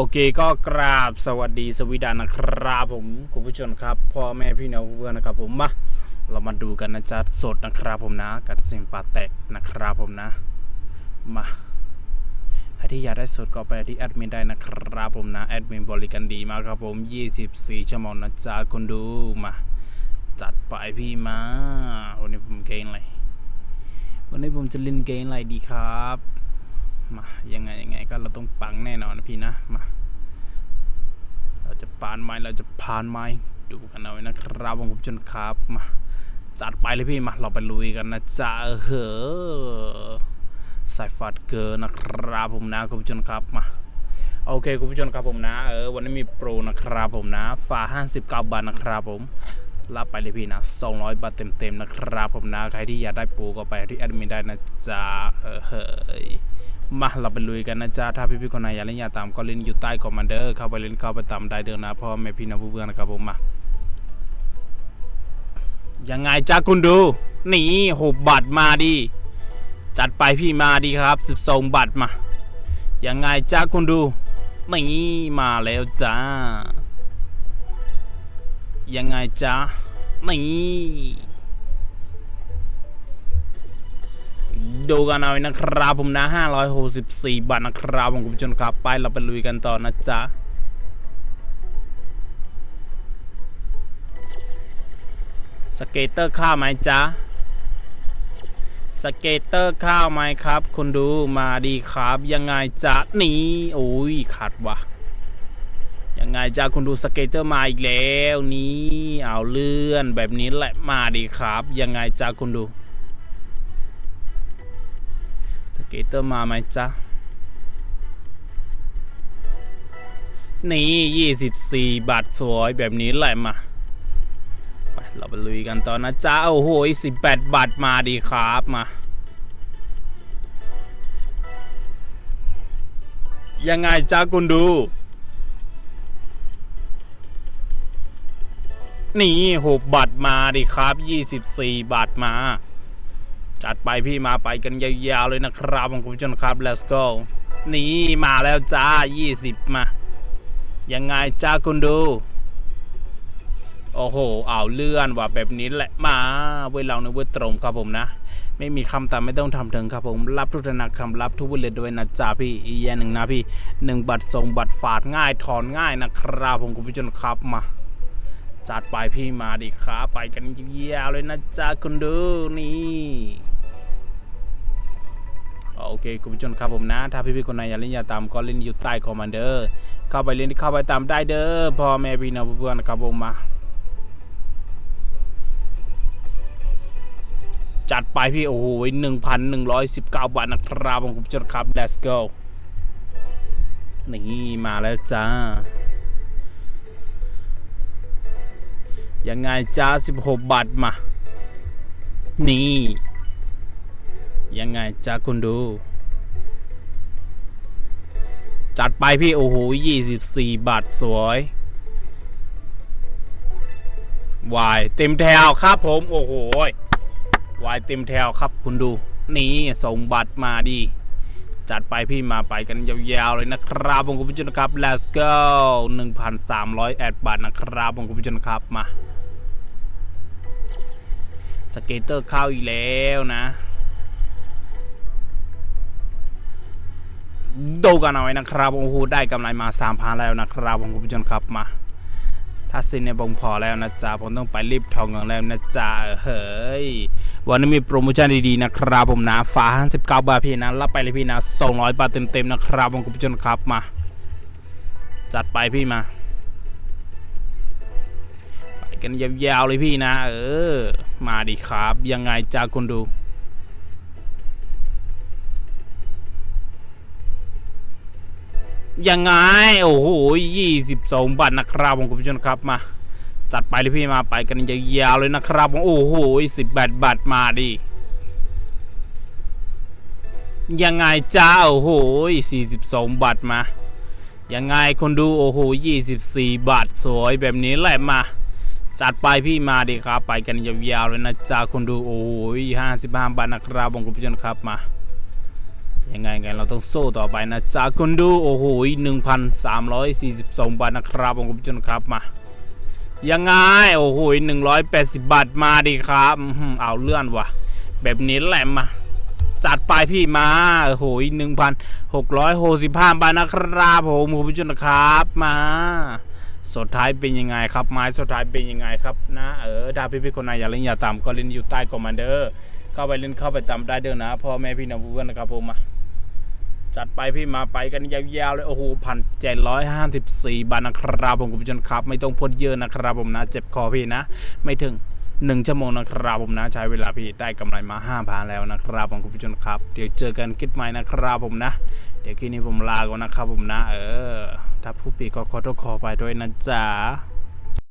โอเคก็กราบสวัสดีสวีดานะครับผมคุณผู้ชมครับพ่อแม่พี่น้องเพื่อนนะครับผมมาเรามาดูกันนะจ๊ะสดนะครับผมนะ กับเสียงปาแตกนะครับผมนะมาใครที่อยากได้สดก็ไปที่แอดมินได้นะครับผมนะแอดมินบริการดีมากครับผม 24 ชั่วโมงนะจ๊ะคุณดูมาจัดไปพี่มาวันนี้ผมเกงอะไรวันนี้ผมจะเล่นเกงอะไรดีครับ มายังไงยังไงก็เราต้องปังแน่นอนนะพี่นะมาเราจะปานไม้เราจะพานไม้ดูกันเอาไว้นะครับผมคุณผู้ชมครับมาจัดไปเลยพี่มาเราไปลุยกันนะจ๊ะเฮ้อสายฟัดเกินนะครับผมนะคุณผู้ชมครับมาโอเคคุณผู้ชมครับผมนะเออวันนี้มีโปรนะครับผมนะฝา59บาทนะครับผม รับไปเลยพี่นะ 200 บาทเต็มๆนะครับผมนะใครที่อยากได้ปรก็ไปที่แอดมินได้นะจ๊ะเออเฮ้ยมาเราไปลุยกันนะจ๊ะถ้าพี่ๆคนไหนอยากเล่นอยากตามก็เล่นอยู่ใต้คอมมานเดอร์เข้าไปเล่นเข้าไปตามได้เดินนะพ่อแม่พี่น้องเพื่อนนะครับผมมายังไงจ้าคุณดู นี่หกบัตรมาดิจัดไปพี่มาดีครับสิบสองบัตรมายังไงจ้าคุณดู นี่มาแล้วจ้า ยังไงจ้านี่ดูกันเอาไว้นะครับผมนะ 564 บาทนะครับผมคุณผู้ชมครับ ไปเราไปลุยกันต่อนะจ๊ะสเกตเตอร์ข้าวไหมจ๊ะสเกตเตอร์ข้าวไหมครับ คุณดูมาดีครับยังไงจ๊ะนี่โอ้ยขาดวะ ยังไงจ๊ะคุณดูสเกตเตอร์มาอีกแล้วนี่เอาเลื่อนแบบนี้แหละมาดีครับ ยังไงจ๊ะคุณดูสเกตเตอร์มาไหมจ๊ะนี่24บาทสวยแบบนี้แหละมาไปเราไปลุยกันตอนนะจ๊ะโอ้โห18บาทมาดีครับมายังไงจ๊ะคุณดู นี่6บาทมาดีครับ 24 บาทมา จัดไปพี่มาไปกันยาวๆเลยนะครับผมคุณผู้ชมครับ let's go นี่มาแล้วจ้า 20 มา ยังไงจ้าคุณดู โอ้โห เอาเลื่อนว่ะแบบนี้แหละมาเว้ยเราในเว้ยตรงครับผมนะ ไม่มีคำตามไม่ต้องทำถึงครับผม รับทุกธนาคำรับทุกเวลด้วยนะจ๊ะพี่อีกอย่างหนึ่งนะพี่หนึ่งบัตรส่งบัตรฝาดง่ายถอนง่ายนะครับผมคุณผู้ชมครับมา จัดไปพี่มาดิครับไปกันยาวเลยนะจ๊ะคุณดูนี่โอเคคุณผู้ชมครับผมนะ ถ้าพี่ๆคนไหนอยากเล่นอยากตามก็เล่นอยู่ใต้คอมมานเดอร์เข้าไปเล่นเข้าไปตามได้เด้อพ่อแม่พี่น้องเพื่อนๆนะครับผมมาจัดไปพี่ โอ้โหหนึ่งพันหนึ่งร้อยสิบเก้าบาทนะครับผมคุณผู้ชมครับ let's go นี่มาแล้วจ้า ยังไงจ้า16 บาทมา นี่ ยังไงจ้าคุณดู จัดไปพี่ โอ้โห 24 บาทสวยวายเต็มแถวครับผม โอ้โหวายเต็มแถวครับคุณดู นี่ส่งบัตรมาดีจัดไปพี่มาไปกันยาวๆเลยนะครับผมคุณผู้ชมนะครับ let's go 1,300แอดบาทนะครับผมคุณผู้ชมครับมา สเกตเตอร์เข้าอีกแล้วนะ ดูกันเอาไว้นะครับโอ้โหได้กำไรมา3,000แล้วนะครับผมคุณผู้ชมครับมา ถ้าสิ้นในบงพอแล้วนะจ๊ะผมต้องไปรีบทองกันแล้วนะจ๊ะเฮ้ยวันนี้มีโปรโมชั่นดีๆนะครับผมนะฟ้า59บาทพี่นะรับไปเลยพี่นะ200บาทเต็มๆนะครับผมคุณผู้ชมครับมา จัดไปพี่มา กันยาวๆเลยพี่นะ เออ มาดิครับยังไงจ้าคุณดู ยังไง โอ้โหยี่สิบสองบาทนะครับผมคุณผู้ชมครับมาจัดไปเลยพี่มาไปกันยาวๆเลยนะครับผมโอ้โหสิบแปดบาทมาดิยังไงจ้าโอ้โหสี่สิบสองบาทมา ยังไงคนดูโอ้โหยี่สิบสี่บาทสวยแบบนี้แหละมา จัดไปพี่มาดิครับ ไปกันยาวๆเลยนะจ๊ะคนดูโอ้ยห้าสิบห้าบาทนะครับผมคุณผู้ชมครับมายังไงไงเราต้องสู้ต่อไปนะจ๊ะคุณดูโอ้โห1,342บสองบาทนะครับผมคุณผู้ชมครับมายังไงโอ้โห180บบาทมาดิครับอื้อหือเอาเลื่อนว่ะ แบบนี้แหละมาจัดไปพี่มาโอ้โหหนึ่งพันหกร้อยหกสิบห้าบาทนะครับผมคุณผู้ชมครับมา สุดท้ายเป็นยังไงครับ ไม้สุดท้ายเป็นยังไงครับนะเออถ้าพี่ๆคนไหนอยากเล่นอย่าตามก็เล่นอยู่ใต้คอมมานเดอร์เข้าไปเล่นเข้าไปตามได้เด้อนะพ่อแม่พี่น้องเพื่อนนะครับผมมาจัดไปพี่มาไปกันยาวๆเลยโอ้โหพันเจ็ดร้อยห้าสิบสี่บาทนะครับผมคุณผู้ชมครับ ไม่ต้องพดเยอะนะครับผมนะ เจ็บคอพี่นะ ไม่ถึงหนึ่งชั่วโมงนะครับผมนะใช้เวลาพี่ได้กำไรมาห้าพันแล้วนะครับผมคุณผู้ชมครับ เดี๋ยวเจอกันคลิดใหม่นะครับผมนะ เดี๋ยวคลิปนี้ผมลาก่อนนะครับผมนะ เออ ถ้าผู้ปีก็ขอต้องขอไปด้วยนะจ๊ะ